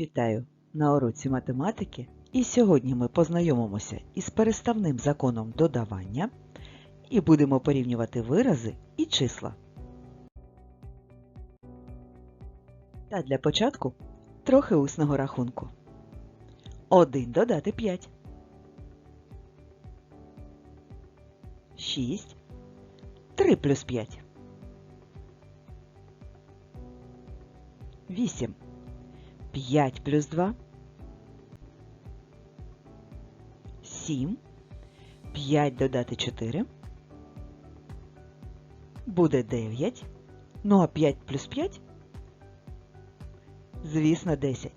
Вітаю на уроці математики і сьогодні ми познайомимося із переставним законом додавання і будемо порівнювати вирази і числа. Та для початку трохи усного рахунку. 1 додати 5. 6. 3 плюс 5. 8. 5 плюс 2. 7. 5 додати 4. Буде 9. Ну а 5 плюс 5? Звісно, 10.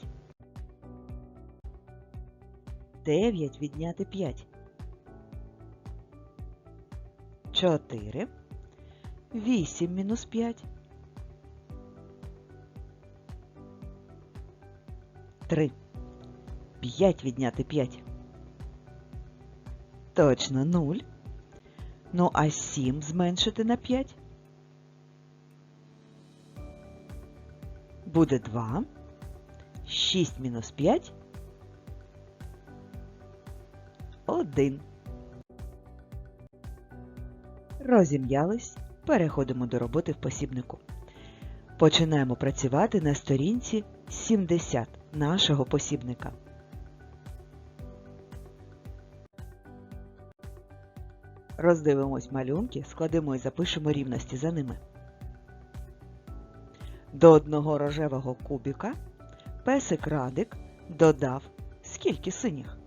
9 відняти 5. 4. 8 мінус 5. 3. 5 відняти 5. Точно 0. Ну а 7 зменшити на 5. Буде 2. 6 мінус 5. 1. Розім'ялись. Переходимо до роботи в посібнику. Починаємо працювати на сторінці 70 нашого посібника. Роздивимось малюнки, складемо і запишемо рівності за ними. До одного рожевого кубіка песик Радик додав скільки синіх?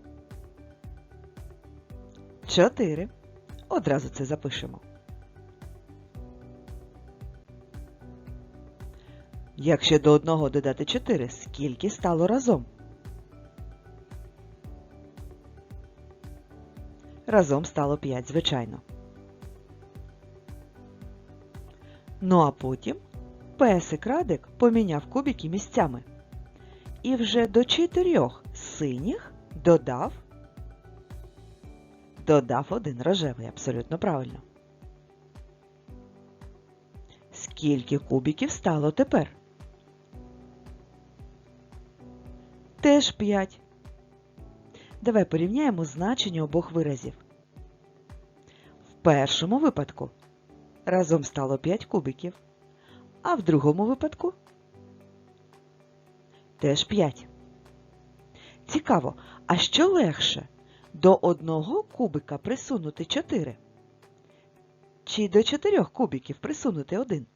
Чотири. Одразу це запишемо. Якщо до одного додати 4, скільки стало разом? Разом стало 5, звичайно. Ну а потім песик Радик поміняв кубики місцями. І вже до чотирьох синіх додав додав один рожевий, абсолютно правильно. Скільки кубиків стало тепер? Теж 5. Давай порівняємо значення обох виразів. В першому випадку разом стало 5 кубиків, а в другому випадку теж 5. Цікаво, а що легше? До одного кубика присунути 4? Чи до 4 кубиків присунути 1?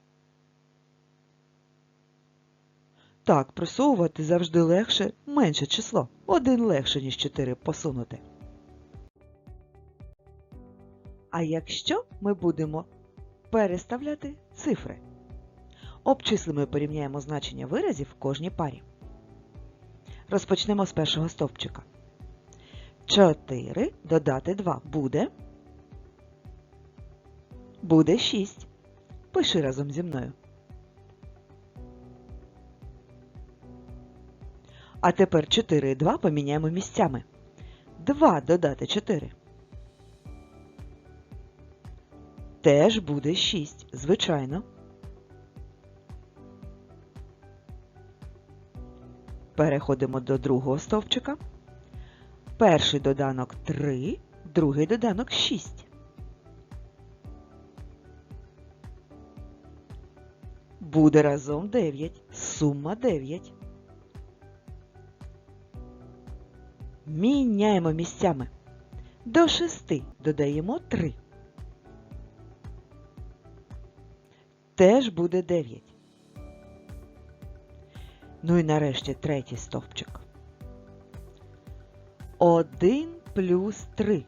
Так, просовувати завжди легше менше число. Один легше, ніж 4 посунути. А якщо ми будемо переставляти цифри? Обчислимо і порівняємо значення виразів в кожній парі. Розпочнемо з першого стовпчика. 4 додати 2 буде. Буде 6. Пиши разом зі мною. А тепер 4 і 2 поміняємо місцями. 2 додати 4. Теж буде 6, звичайно. Переходимо до другого стовпчика. Перший доданок 3, другий доданок 6. Буде разом 9. Сума 9. Міняємо місцями. До шести додаємо три. Теж буде дев'ять. Ну і нарешті третій стовпчик. Один плюс три.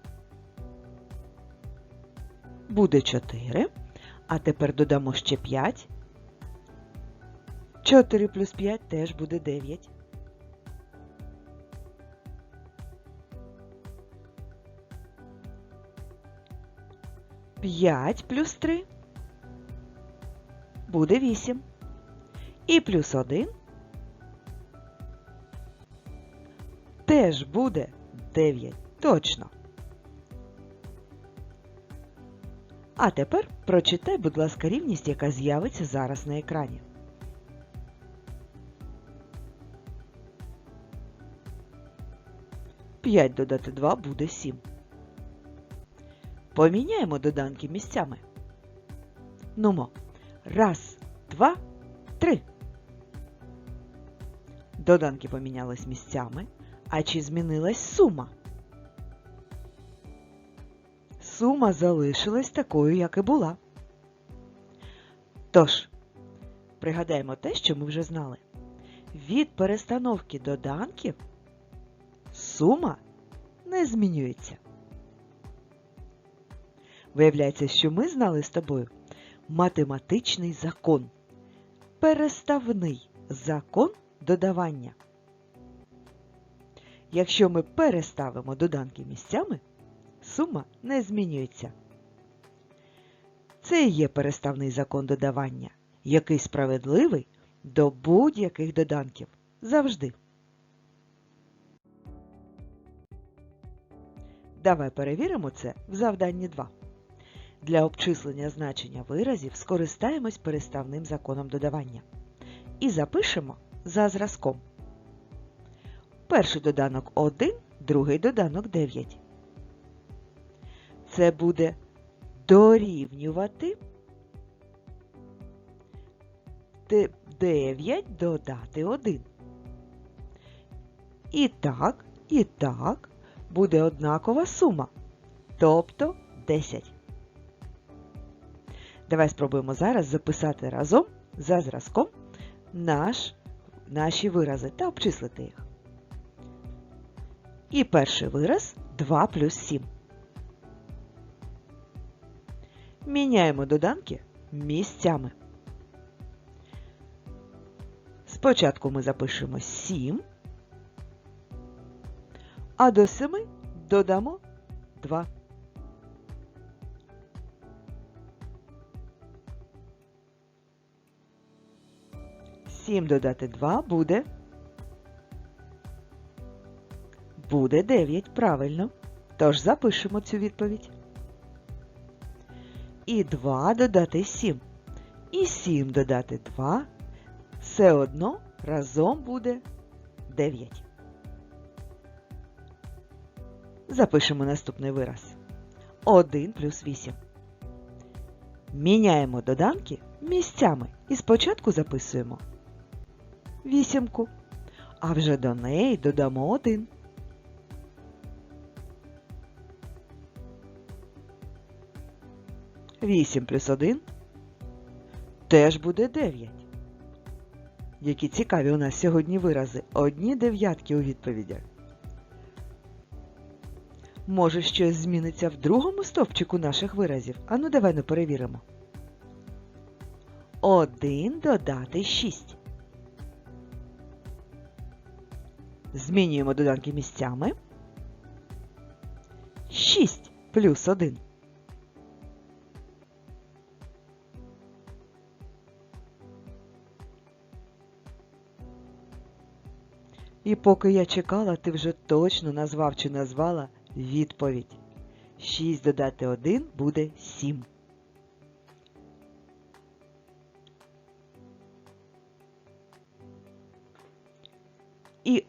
Буде чотири. А тепер додамо ще п'ять. Чотири плюс п'ять теж буде дев'ять. 5 плюс 3 буде 8. І плюс 1 теж буде 9. Точно. А тепер прочитай, будь ласка, рівність, яка з'явиться зараз на екрані. П'ять додати два буде сім. Поміняємо доданки місцями. Нумо. Раз, два, три. Доданки помінялись місцями. А чи змінилась сума? Сума залишилась такою, як і була. Тож, пригадаємо те, що ми вже знали. Від перестановки доданків сума не змінюється. Виявляється, що ми знали з тобою математичний закон, переставний закон додавання. Якщо ми переставимо доданки місцями, сума не змінюється. Це і є переставний закон додавання, який справедливий до будь-яких доданків завжди. Давай перевіримо це в завданні 2. Для обчислення значення виразів скористаємось переставним законом додавання. І запишемо за зразком. Перший доданок 1, другий доданок 9. Це буде дорівнювати 9 додати 1. І так, і так буде однакова сума, тобто 10. Давай спробуємо зараз записати разом за зразком наш, наші вирази та обчислити їх. І перший вираз 2 плюс 7. Міняємо доданки місцями. Спочатку ми запишемо 7, а до 7 додамо 2. Сім додати 2 буде. Буде 9, правильно. Тож запишемо цю відповідь. І 2 додати 7. І 7 додати 2. Все одно разом буде 9. Запишемо наступний вираз. 1 плюс 8. Міняємо доданки місцями і спочатку записуємо вісімку, а вже до неї додамо 1. Вісім плюс 1 теж буде 9. Які цікаві у нас сьогодні вирази. Одні дев'ятки у відповідях. Може, щось зміниться в другому стовпчику наших виразів? Ану, давай не перевіримо. 1 додати 6. Змінюємо доданки місцями. 6 плюс 1. І поки я чекала, ти вже точно назвав чи назвала відповідь. 6 додати 1 буде 7.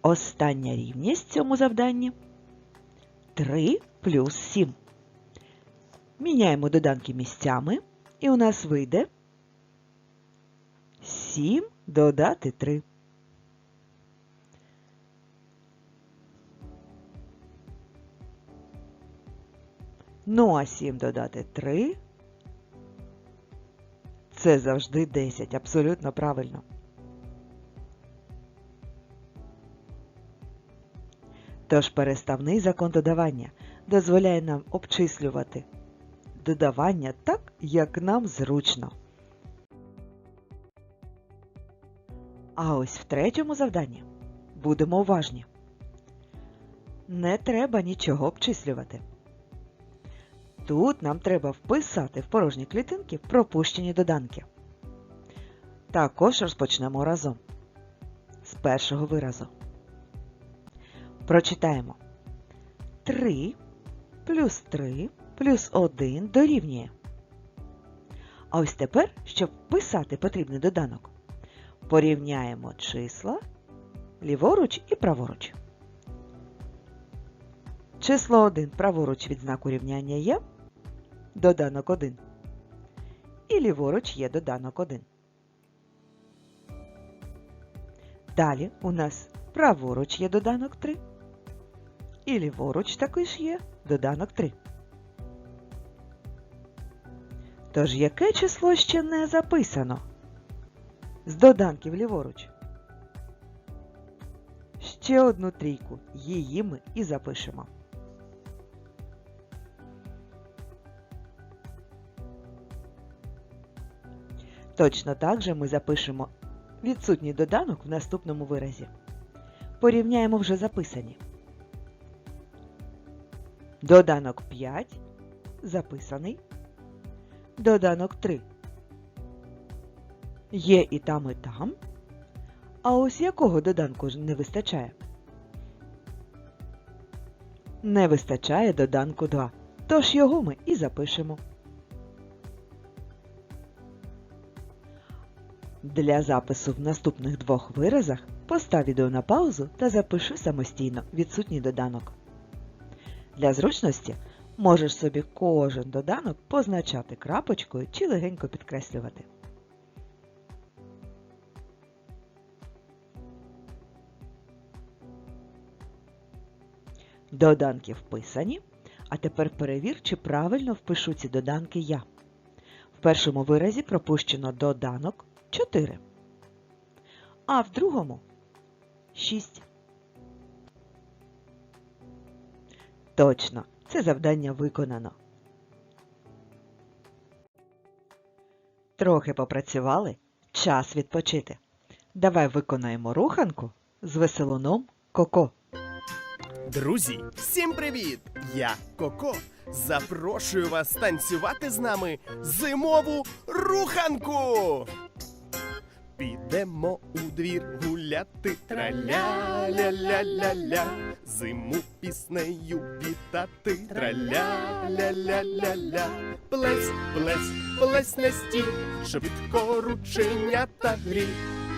Остання рівність в цьому завданні 3 плюс 7. Міняємо доданки місцями, і у нас вийде 7 додати 3. Ну, а 7 додати 3 це завжди 10. Абсолютно правильно. Тож переставний закон додавання дозволяє нам обчислювати додавання так, як нам зручно. А ось в третьому завданні будемо уважні. Не треба нічого обчислювати. Тут нам треба вписати в порожні клітинки пропущені доданки. Також розпочнемо разом з першого виразу. Прочитаємо 3 плюс 3 плюс 1 дорівнює. А ось тепер, щоб вписати потрібний доданок, порівняємо числа ліворуч і праворуч. Число 1 праворуч від знаку рівняння є доданок 1. І ліворуч є доданок 1. Далі у нас праворуч є доданок 3. І ліворуч також є доданок 3. Тож яке число ще не записано? З доданків ліворуч. Ще одну трійку. Її ми і запишемо. Точно так же ми запишемо відсутній доданок в наступному виразі. Порівняємо вже записані. Доданок 5 записаний. Доданок 3. Є і там, і там. А ось якого доданку не вистачає? Не вистачає доданку 2. Тож його ми і запишемо. Для запису в наступних двох виразах постав відео на паузу та запиши самостійно відсутній доданок. Для зручності можеш собі кожен доданок позначати крапочкою чи легенько підкреслювати. Доданки вписані. А тепер перевір, чи правильно впишу ці доданки я. В першому виразі пропущено доданок 4, а в другому 6. Точно, це завдання виконано. Трохи попрацювали, час відпочити. Давай виконаємо руханку з веселуном Коко. Друзі, всім привіт! Я Коко. Запрошую вас танцювати з нами зимову руханку. Підемо у двір гуляти, траля-ля-ля-ля-ля, зиму піснею вітати, траля-ля-ля-ля-ля, плесь, плесь, плесь не стій, швидко рученята грі,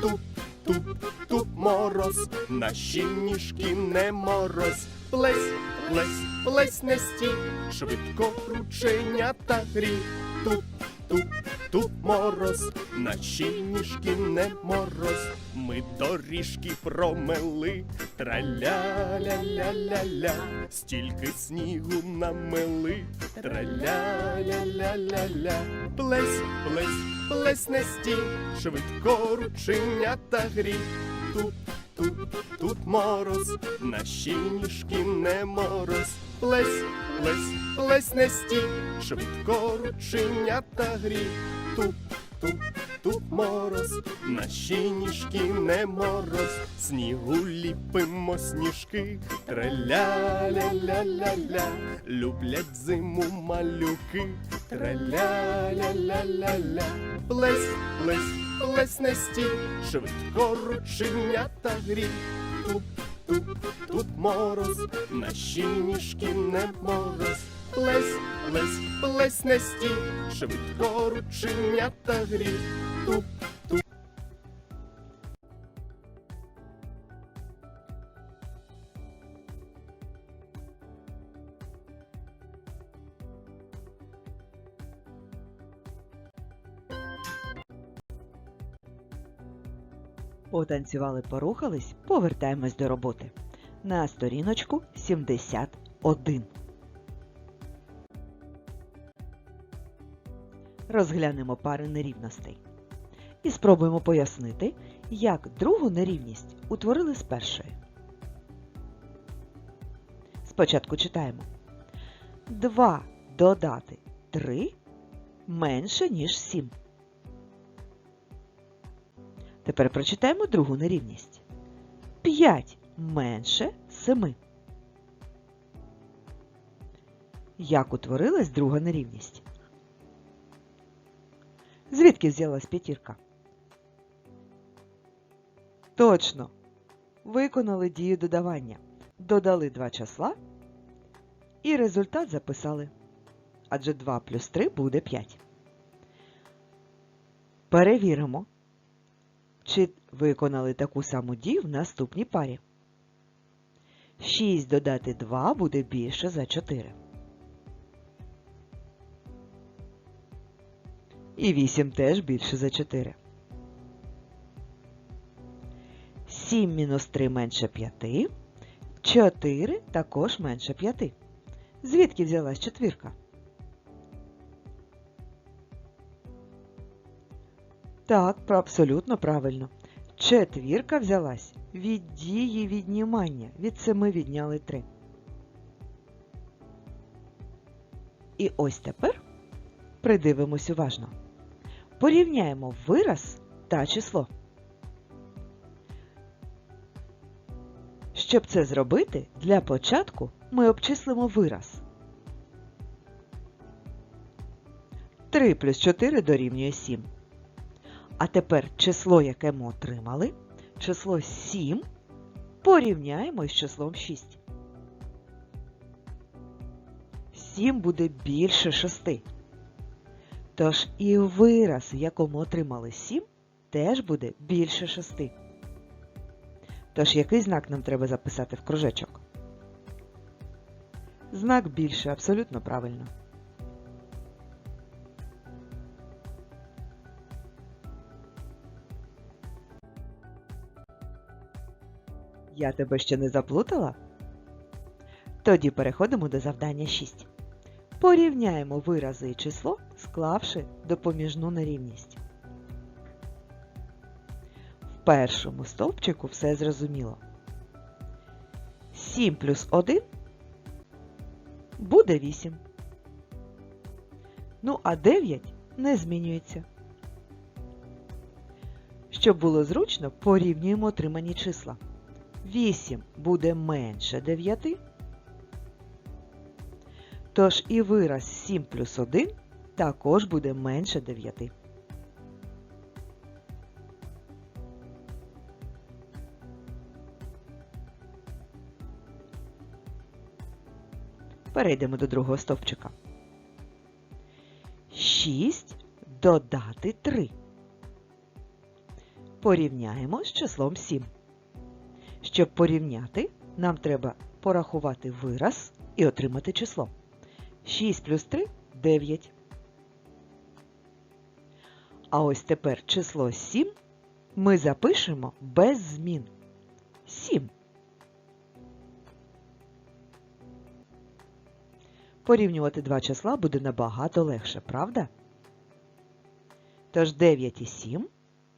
туп, туп, туп мороз, наші ніжки не мороз, плесь, плесь, плесь не стій, швидко рученята грі, туп, туп, туп мороз, наші ніжки не мороз, ми доріжки промели, траля-ля-ля-ля-ля, стільки снігу намели, траля-ля-ля-ля-ля, плесь, плесь, плесь не стій, швидко рученята грі, туп, туп, туп мороз, наші ніжки не мороз, плесь, плесь, плесь не стій, швидко рученята грі, туп, туп, туп мороз, наші ніжки не мороз, снігу ліпимо сніжки, траля-ля-ля-ля-ля, люблять зиму малюки, траля-ля-ля-ля-ля, плесь, плесь, плесь на стій, швидко рученята грі, туп, туп, туп мороз, наші ніжки не мороз, плесь, плесь, плесь на стій, швидко рученята грі, туп, Потанцювали, порухались, повертаємось до роботи. На сторіночку 71. Розглянемо пари нерівностей. І спробуємо пояснити, як другу нерівність утворили з першої. Спочатку читаємо. 2 додати 3 менше, ніж 7. Тепер прочитаємо другу нерівність. 5 менше 7. Як утворилась друга нерівність? Звідки взялась п'ятірка? Точно. Виконали дію додавання. Додали два числа і результат записали. Адже 2 плюс 3 буде 5. Перевіримо, чи виконали таку саму дію в наступній парі. 6 додати 2 буде більше за 4. І 8 теж більше за 4. 7 мінус 3 менше 5. 4 також менше 5. Звідки взялась четвірка? Так, абсолютно правильно. Четвірка взялась від дії віднімання. Від 7 відняли 3. І ось тепер придивимось уважно. Порівняємо вираз та число. Щоб це зробити, для початку ми обчислимо вираз. 3 плюс 4 дорівнює 7. А тепер число, яке ми отримали, число 7, порівняємо з числом 6. 7 буде більше 6. Тож і вираз, в якому отримали 7, теж буде більше 6. Тож який знак нам треба записати в кружечок? Знак більше, абсолютно правильно. Я тебе ще не заплутала? Тоді переходимо до завдання 6. Порівняємо вирази і число, склавши допоміжну нерівність. В першому стовпчику все зрозуміло. 7 плюс 1 буде 8. Ну, а 9 не змінюється. Щоб було зручно, порівнюємо отримані числа. 8 буде менше 9. Тож і вираз 7 плюс 1 також буде менше 9. Перейдемо до другого стовпчика. 6 додати 3. Порівняємо з числом 7. Щоб порівняти, нам треба порахувати вираз і отримати число. 6 плюс 3 – 9. А ось тепер число 7 ми запишемо без змін. 7. Порівнювати два числа буде набагато легше, правда? Тож 9 і 7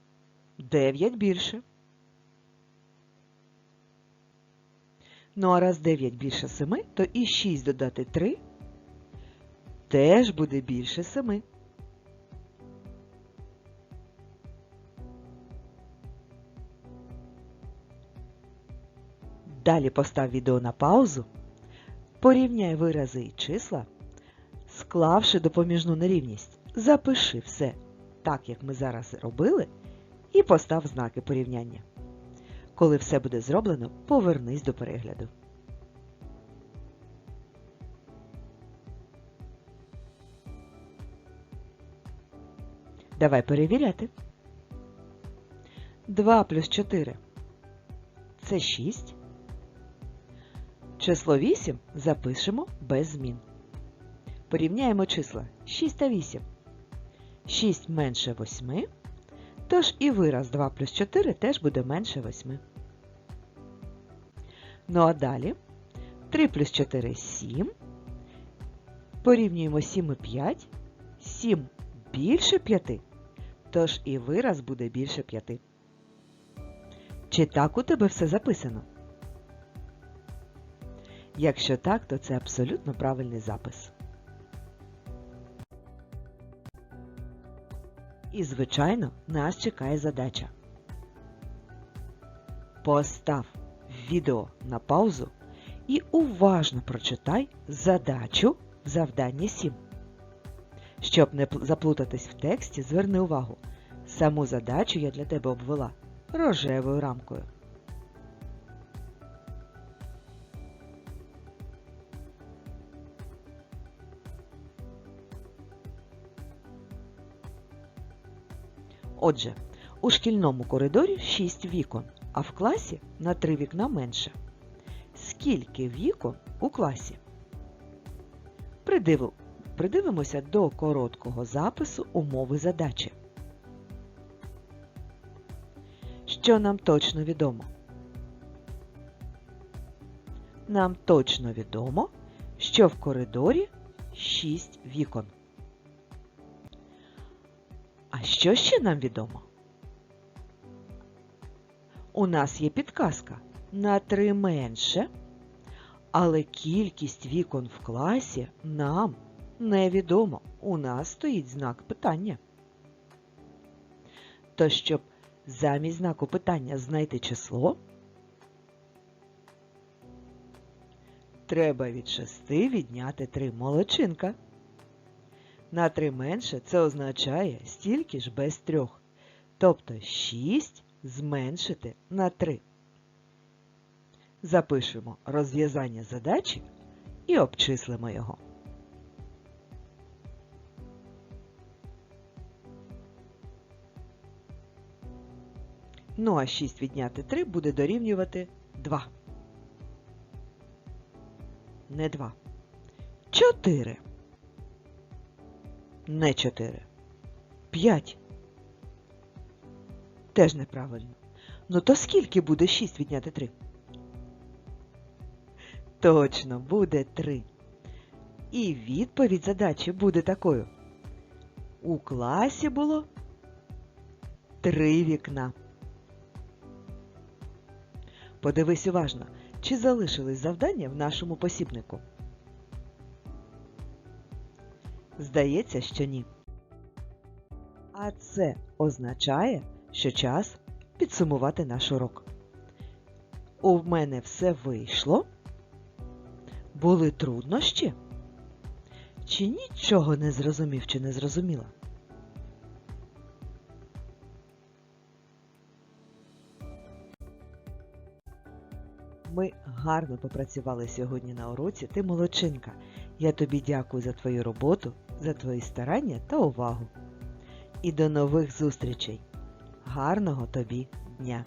– 9 більше. Ну а раз 9 більше 7, то і 6 додати 3 теж буде більше 7. Далі постав відео на паузу, порівняй вирази і числа, склавши допоміжну нерівність. Запиши все так, як ми зараз робили, і постав знаки порівняння. Коли все буде зроблено, повернись до перегляду. Давай перевіряти. 2 плюс 4 – це 6. Число 8 запишемо без змін. Порівняємо числа 6 та 8. 6 менше 8, тож і вираз 2 плюс 4 теж буде менше 8. Ну а далі 3 плюс 4 – 7. Порівнюємо 7 і 5. 7 більше 5, тож і вираз буде більше 5. Чи так у тебе все записано? Якщо так, то це абсолютно правильний запис. І, звичайно, нас чекає задача. Постав відео на паузу і уважно прочитай задачу в завданні 7. Щоб не заплутатись в тексті, зверни увагу. Саму задачу я для тебе обвела рожевою рамкою. Отже, у шкільному коридорі 6 вікон, а в класі на 3 вікна менше. скільки вікон у класі. Придивимося до короткого запису умови задачі. Що нам точно відомо? Нам точно відомо, що в коридорі 6 вікон. Що ще нам відомо? У нас є підказка на 3 менше, але кількість вікон в класі нам невідомо. У нас стоїть знак питання. То щоб замість знаку питання знайти число, треба від 6 відняти 3 молодчинка. На 3 менше це означає стільки ж без 3. Тобто 6 зменшити на 3. Запишемо розв'язання задачі і обчислимо його. Ну а 6 відняти 3 буде дорівнювати 2. Не 2. 4. Не 4. 5. Теж неправильно. Ну то скільки буде 6 відняти 3? Точно, буде 3. І відповідь задачі буде такою. У класі було 3 вікна. Подивись уважно, чи залишились завдання в нашому посібнику. Здається, що ні. А це означає, що час підсумувати наш урок. У мене все вийшло. Були труднощі? Чи нічого не зрозумів чи не зрозуміла? Ми гарно попрацювали сьогодні на уроці. Ти молодчинка. Я тобі дякую за твою роботу, за твої старання та увагу. І до нових зустрічей. Гарного тобі дня!